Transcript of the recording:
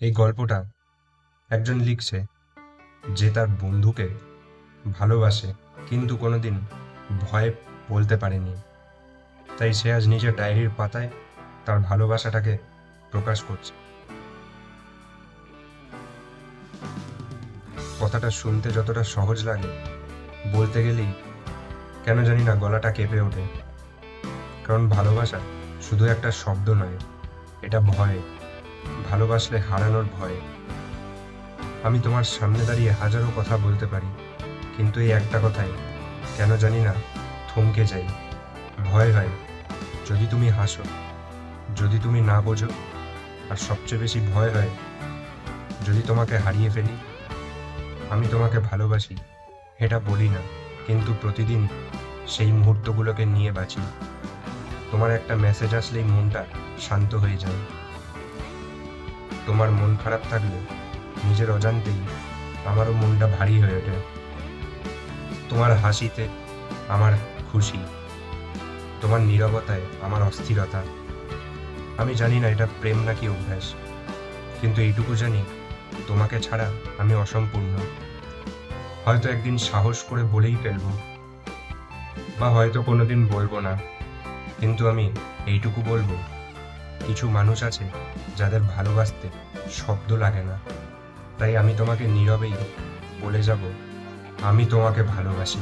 এই গল্পটা একজন লিখছে যে তার বন্ধুকে ভালোবাসে, কিন্তু কোনোদিন ভয়ে বলতে পারেনি। তাই সে আজ নিজের ডায়েরির পাতায় তার ভালোবাসাটাকে প্রকাশ করছে। কথাটা শুনতে যতটা সহজ লাগে, বলতে গেলেই কেন জানি না গলাটা কেঁপে ওঠে। কারণ ভালোবাসা শুধু একটা শব্দ নয়, এটা ভয়। ভালোবাসলে হারানোর ভয়। আমি তোমার সামনে দাঁড়িয়ে হাজারো কথা বলতে পারি, কিন্তু এই একটা কথাই, কেন জানি না, থমকে যাই। ভয় হয়, যদি তুমি হাসো, যদি তুমি না বোঝো, আর সবচেয়ে বেশি ভয় হয়, যদি তোমাকে হারিয়ে ফেলি, আমি তোমাকে ভালোবাসি, এটা বলি না, কিন্তু প্রতিদিন সেই মুহূর্তগুলোকে নিয়ে বাঁচি। তোমার একটা মেসেজ আসলেই মনটা শান্ত হয়ে যায়। তোমার মন খারাপ থাকলে নিজের অজান্তেই আমারও মনটা ভারী হয়ে ওঠে। তোমার হাসিতে আমার খুশি, তোমার নীরবতায় আমার অস্থিরতা। আমি জানি না এটা প্রেম নাকি অভ্যাস, কিন্তু এইটুকু জানি তোমাকে ছাড়া আমি অসম্পূর্ণ। হয়তো একদিন সাহস করে বলেই ফেলব, বা হয়তো কোনোদিন বলব না, কিন্তু আমি এইটুকু বলব। কিছু মানুষ আছে যাদের ভালোবাসতে শব্দ লাগে না। তাই আমি তোমাকে নীরবেই বলে যাব, আমি তোমাকে ভালোবাসি।